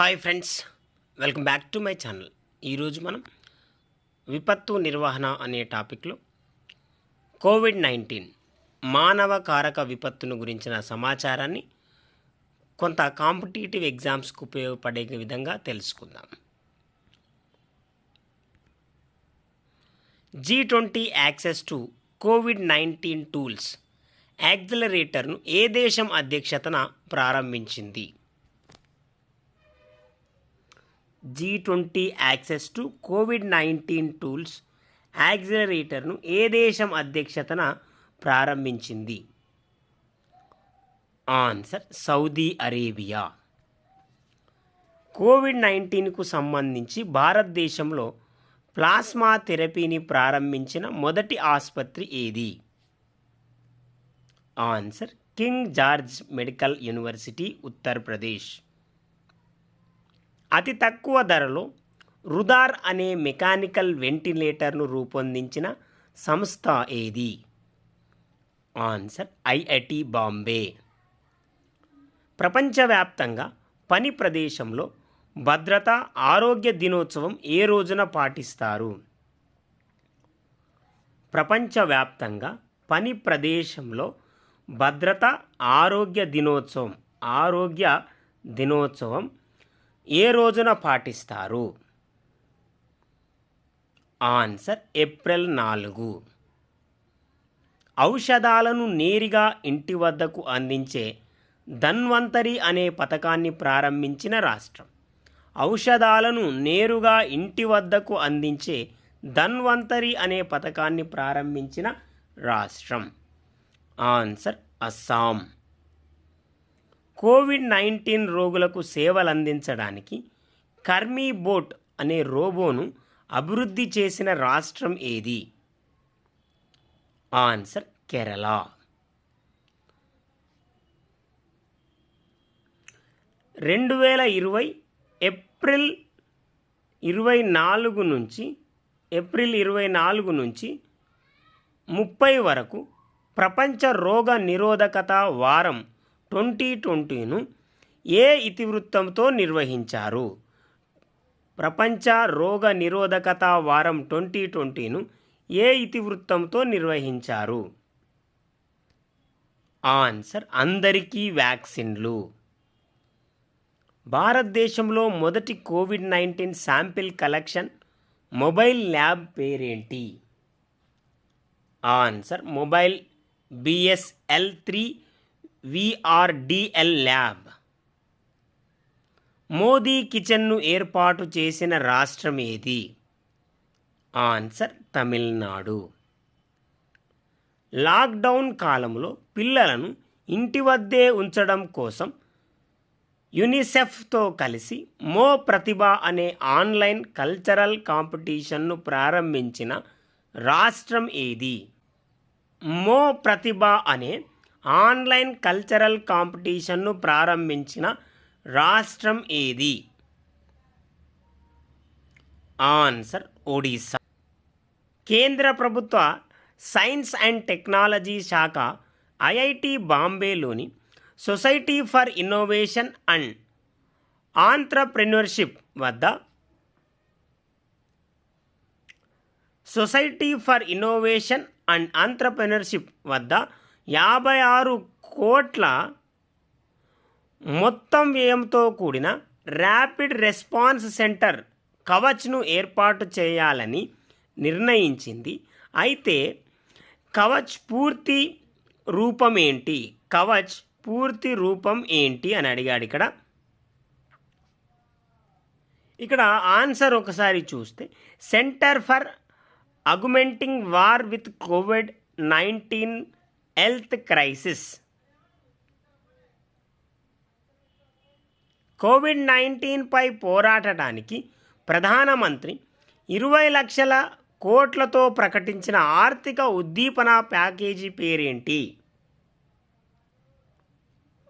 Hi friends welcome back to my channel. ఈరోజు మనం విపత్తు నిర్వహణ అనే టాపిక్లో కోవిడ్ నైన్టీన్ మానవ కారక విపత్తును గురించిన సమాచారాన్ని కొంత కాంపిటేటివ్ ఎగ్జామ్స్కు ఉపయోగపడే విధంగా తెలుసుకుందాం. G twenty access to COVID nineteen tools యాక్సిలరేటర్ను ఏ దేశం అధ్యక్షతన ప్రారంభించింది? G twenty access to COVID nineteen tools యాక్సిలరేటర్ను ఏ దేశం అధ్యక్షతన ప్రారంభించింది? ఆన్సర్ సౌదీ అరేబియా కోవిడ్ నైన్టీన్కు సంబంధించి భారతదేశంలో ప్లాస్మా థెరపీని ప్రారంభించిన మొదటి ఆసుపత్రి ఏది? Answer King George Medical University Uttar Pradesh అతి తక్కువ ధరలో రుదార్ అనే మెకానికల్ వెంటిలేటర్ను రూపొందించిన సంస్థ ఏది? Answer IIT Bombay. ప్రపంచవ్యాప్తంగా పని ప్రదేశంలో భద్రత ఆరోగ్య దినోత్సవం ఏ రోజున పాటిస్తారు? ప్రపంచవ్యాప్తంగా పని ప్రదేశంలో భద్రత ఆరోగ్య దినోత్సవం ఆరోగ్య దినోత్సవం ఏ రోజున పాటిస్తారు? ఆన్సర్ ఏప్రిల్ నాలుగు. ఔషధాలను నేరుగా ఇంటి వద్దకు అందించే ధన్వంతరి అనే పథకాన్ని ప్రారంభించిన రాష్ట్రం. ఔషధాలను నేరుగా ఇంటి వద్దకు అందించే ధన్వంతరి అనే పథకాన్ని ప్రారంభించిన రాష్ట్రం. ఆన్సర్ అస్సాం. కోవిడ్ నైన్టీన్ రోగులకు సేవలు అందించడానికి కర్మీ బోట్ అనే రోబోను అభివృద్ధి చేసిన రాష్ట్రం ఏది? ఆన్సర్ కేరళ. రెండు వేల ఇరవై ఏప్రిల్ ఇరవై నాలుగు నుంచి ఏప్రిల్ ఇరవై నాలుగు నుంచి ముప్పై వరకు ప్రపంచ రోగ నిరోధకత వారం ట్వంటీ ట్వంటీను ఏ ఇతివృత్తంతో నిర్వహించారు? ప్రపంచ రోగ నిరోధకత వారం ట్వంటీ ట్వంటీను ఏ ఇతివృత్తంతో నిర్వహించారు? ఆన్సర్ అందరికీ వ్యాక్సిన్లు. భారతదేశంలో మొదటి COVID nineteen sample collection mobile lab పేరేంటి? Answer mobile BSL three VRDL lab Modi కిచెన్ను ఏర్పాటు చేసిన రాష్ట్రం ఏది? ఆన్సర్ తమిళనాడు. లాక్డౌన్ కాలంలో పిల్లలను ఇంటి వద్దే ఉంచడం కోసం యునిసెఫ్తో కలిసి మో ప్రతిభ అనే ఆన్లైన్ కల్చరల్ కాంపిటీషన్ను ప్రారంభించిన రాష్ట్రం ఏది? మో ప్రతిభ అనే ఆన్లైన్ కల్చరల్ కాంపిటీషన్ను ప్రారంభించిన రాష్ట్రం ఏది? ఆన్సర్ ఒడిశా. కేంద్ర ప్రభుత్వ సైన్స్ అండ్ టెక్నాలజీ శాఖ IIT బాంబేలోని society for innovation and entrepreneurship వద్ద society for innovation and entrepreneurship వద్ద యాభై ఆరు కోట్ల మొత్తం వ్యయంతో కూడిన ర్యాపిడ్ రెస్పాన్స్ సెంటర్ కవచ్ను ఏర్పాటు చేయాలని నిర్ణయించింది. అయితే కవచ్ పూర్తి రూపం ఏంటి? కవచ్ పూర్తి రూపం ఏంటి అని అడిగాడు ఇక్కడ. ఇక్కడ ఆన్సర్ ఒకసారి చూస్తే centre for augmenting war with COVID nineteen health crisis. COVID నైన్టీన్పై పోరాడటానికి ప్రధానమంత్రి ఇరవై లక్షల కోట్లతో ప్రకటించిన ఆర్థిక ఉద్దీపన ప్యాకేజీ పేరేంటి?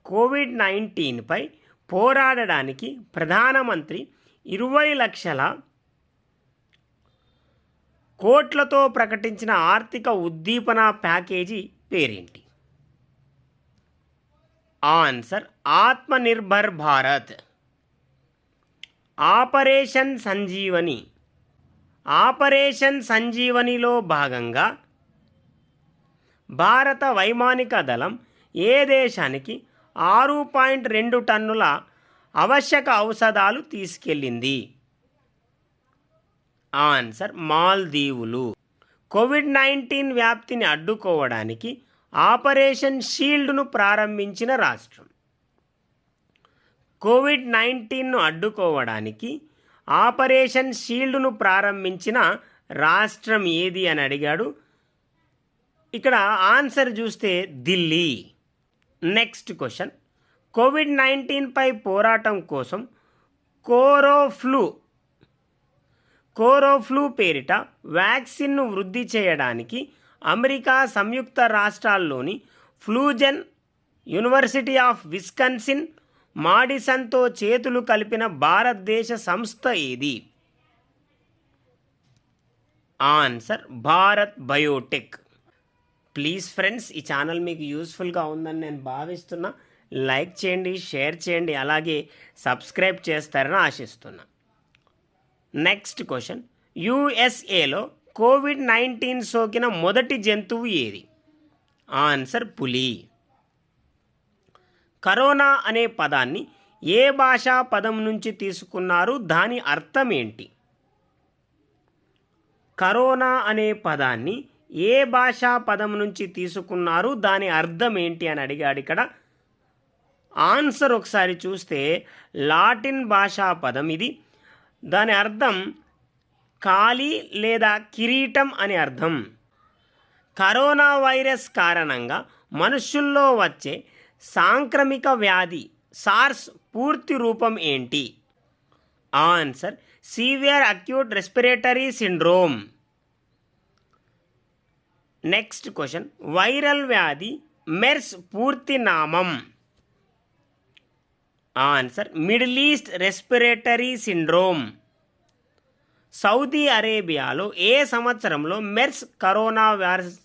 కోవిడ్ నైన్టీన్పై పోరాడడానికి ప్రధానమంత్రి ఇరవై లక్షల కోట్లతో ప్రకటించిన ఆర్థిక ఉద్దీపన ప్యాకేజీ పేరేంటి? Answer Atmanirbhar Bharat. Operation Sanjeevani. Operation సంజీవనిలో భాగంగా భారత వైమానిక దళం ఏ దేశానికి ఆరు పాయింట్ రెండు టన్నుల ఆవశ్యక ఔషధాలు తీసుకెళ్ళింది? ఆన్సర్ మాల్దీవులు. కోవిడ్ నైన్టీన్ వ్యాప్తిని అడ్డుకోవడానికి ఆపరేషన్ షీల్డ్ను ప్రారంభించిన రాష్ట్రం. కోవిడ్ నైన్టీన్ను అడ్డుకోవడానికి ఆపరేషన్ షీల్డ్ను ప్రారంభించిన రాష్ట్రం ఏది అని అడిగాడు. ఇక్కడ ఆన్సర్ చూస్తే ఢిల్లీ. Next question. కోవిడ్ నైన్టీన్పై పోరాటం కోసం కోరోఫ్లూ కోరోఫ్లూ పేరిట వ్యాక్సిన్ను వృద్ధి చేయడానికి అమెరికా సంయుక్త రాష్ట్రాల్లోని ఫ్లూజెన్ యూనివర్సిటీ ఆఫ్ విస్కన్సిన్ మాడిసన్తో చేతులు కలిపిన భారతదేశ సంస్థ ఏది? Answer Bharat Biotech. Please friends ఈ ఛానల్ మీకు యూస్ఫుల్గా ఉందని నేను భావిస్తున్నా. లైక్ చేయండి షేర్ చేయండి అలాగే సబ్స్క్రైబ్ చేస్తారని ఆశిస్తున్నా. నెక్స్ట్ క్వశ్చన్ యుఎస్ఏలో కోవిడ్ నైన్టీన్ సోకిన మొదటి జంతువు ఏది? ఆన్సర్ పులి. కరోనా అనే పదాన్ని ఏ భాషా పదం నుంచి తీసుకున్నారు? దాని అర్థం ఏంటి? కరోనా అనే పదాన్ని ఏ భాషా పదం నుంచి తీసుకున్నారు? దాని అర్థం ఏంటి అని అడిగాడు ఇక్కడ. ఆన్సర్ ఒకసారి చూస్తే లాటిన్ భాషా పదం ఇది. దాని అర్థం కాలి లేదా కిరీటం అని అర్థం. కరోనా వైరస్ కారణంగా మనుష్యుల్లో వచ్చే సాంక్రమిక వ్యాధి సార్స్ పూర్తి రూపం ఏంటి? Answer severe acute respiratory syndrome. Next question viral వ్యాధి మెర్స్ పూర్తి నామం. Answer. Middle East respiratory syndrome. Saudi అరేబియాలో ఏ సంవత్సరంలో MERS corona virus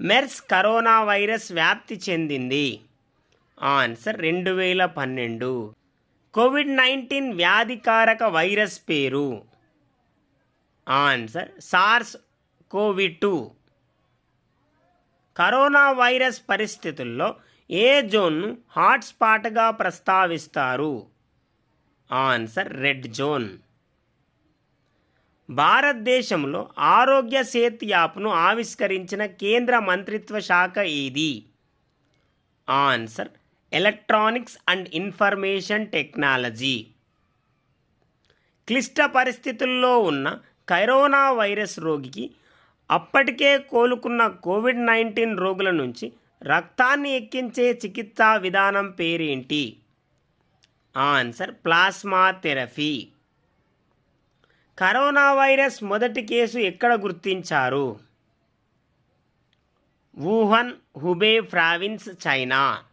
MERS corona virus వ్యాప్తి చెందింది? ఆన్సర్ రెండు వేల పన్నెండు. కోవిడ్ నైన్టీన్ వ్యాధికారక వైరస్ పేరు? Answer SARS COVID two. Corona virus పరిస్థితుల్లో ఏ జోన్ను హాట్స్పాట్గా ప్రస్తావిస్తారు? Answer red zone. భారతదేశంలో ఆరోగ్య సేతు యాప్ను ఆవిష్కరించిన కేంద్ర మంత్రిత్వ శాఖ ఏది? Answer electronics and information technology. క్లిష్ట పరిస్థితుల్లో ఉన్న కరోనా వైరస్ రోగికి అప్పటికే కోలుకున్న కోవిడ్ నైన్టీన్ రోగుల నుంచి రక్తాన్ని ఎక్కించే చికిత్సా విధానం పేరేంటి? Answer plasma therapy. Corona virus మొదటి కేసు ఎక్కడ గుర్తించారు? Wuhan Hubei province China.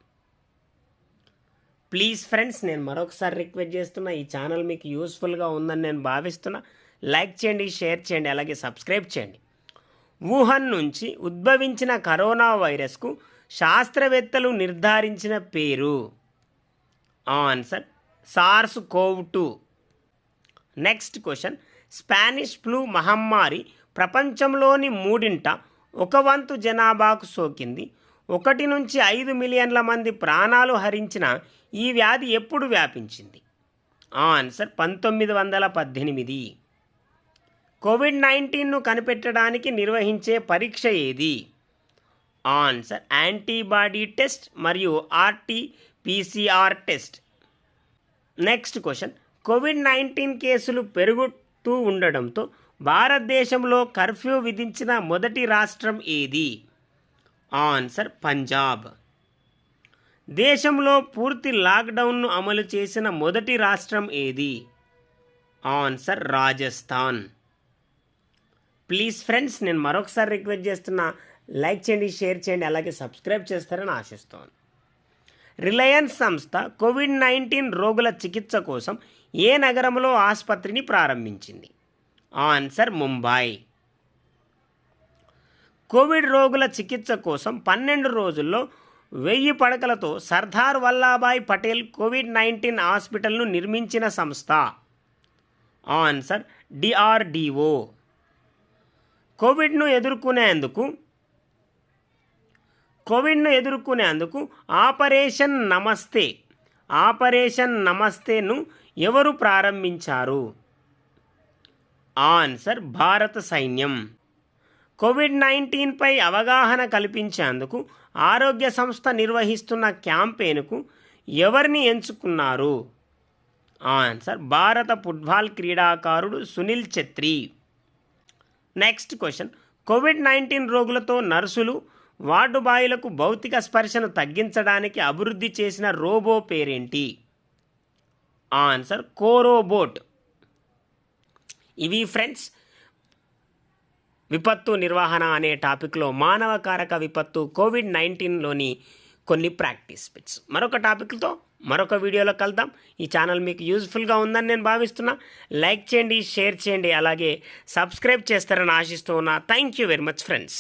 Please friends నేను మరొకసారి రిక్వెస్ట్ చేస్తున్నా ఈ ఛానల్ మీకు యూస్ఫుల్గా ఉందని నేను భావిస్తున్నా. లైక్ చేయండి షేర్ చేయండి అలాగే సబ్స్క్రైబ్ చేయండి. వుహన్ నుంచి ఉద్భవించిన కరోనా వైరస్కు శాస్త్రవేత్తలు నిర్ధారించిన పేరు. Answer SARS CoV two next question Spanish flu మహమ్మారి ప్రపంచంలోని మూడింట ఒక వంతు జనాభాకు సోకింది. ఒకటి నుంచి ఐదు మిలియన్ల మంది ప్రాణాలు హరించిన ఈ వ్యాధి ఎప్పుడు వ్యాపించింది? ఆన్సర్ పంతొమ్మిది వందల పద్దెనిమిది. కోవిడ్ నైన్టీన్ను కనిపెట్టడానికి నిర్వహించే పరీక్ష ఏది? ఆన్సర్. యాంటీబాడీ టెస్ట్ మరియు RT PCR test. Next question. COVID nineteen కేసులు పెరుగుతూ ఉండడంతో భారతదేశంలో కర్ఫ్యూ విధించిన మొదటి రాష్ట్రం ఏది? ఆన్సర్ పంజాబ్. దేశంలో పూర్తి లాక్డౌన్ను అమలు చేసిన మొదటి రాష్ట్రం ఏది? ఆన్సర్ రాజస్థాన్. ప్లీజ్ ఫ్రెండ్స్ నేను మరొకసారి రిక్వెస్ట్ చేస్తున్నా లైక్ చేయండి షేర్ చేయండి అలాగే సబ్స్క్రైబ్ చేస్తారని ఆశిస్తాను రిలయన్స్ సంస్థ కోవిడ్ నైన్టీన్ రోగుల చికిత్స కోసం ఏ నగరంలో ఆసుపత్రిని ప్రారంభించింది? ఆన్సర్ ముంబై. కోవిడ్ రోగుల చికిత్స కోసం పన్నెండు రోజుల్లో వెయ్యి పడకలతో సర్దార్ వల్లాభాయ్ పటేల్ కోవిడ్ నైన్టీన్ హాస్పిటల్ను నిర్మించిన సంస్థ. ఆన్సర్ డిఆర్డిఓ కోవిడ్ను ఎదుర్కొనేందుకు కోవిడ్ను ఎదుర్కొనేందుకు ఆపరేషన్ నమస్తే. ఆపరేషన్ నమస్తేను ఎవరు ప్రారంభించారు? ఆన్సర్ భారత సైన్యం. కోవిడ్ నైన్టీన్పై అవగాహన కల్పించేందుకు ఆరోగ్య సంస్థ నిర్వహిస్తున్న క్యాంపెయిన్కు ఎవరిని ఎంచుకున్నారు? ఆన్సర్ భారత ఫుట్బాల్ క్రీడాకారుడు Sunil Chhetri. Next question COVID nineteen రోగులతో నర్సులు వార్డు బాయులకు భౌతిక స్పర్శను తగ్గించడానికి అభివృద్ధి చేసిన రోబో పేరేంటి? Answer CoroBot. ఇవి ఫ్రెండ్స్ విపత్తు నిర్వహణ అనే టాపిక్లో మానవ కారక విపత్తు కోవిడ్ నైన్టీన్లోని కొన్ని ప్రాక్టీస్ బిట్స్ మరొక టాపిక్తో మరొక వీడియోలో కలుద్దాం. ఈ ఛానల్ మీకు యూజ్ఫుల్గా ఉందని నేను భావిస్తున్నా. లైక్ చేయండి షేర్ చేయండి అలాగే సబ్స్క్రైబ్ చేస్తారని ఆశిస్తూ ఉన్నా. Thank you very much friends.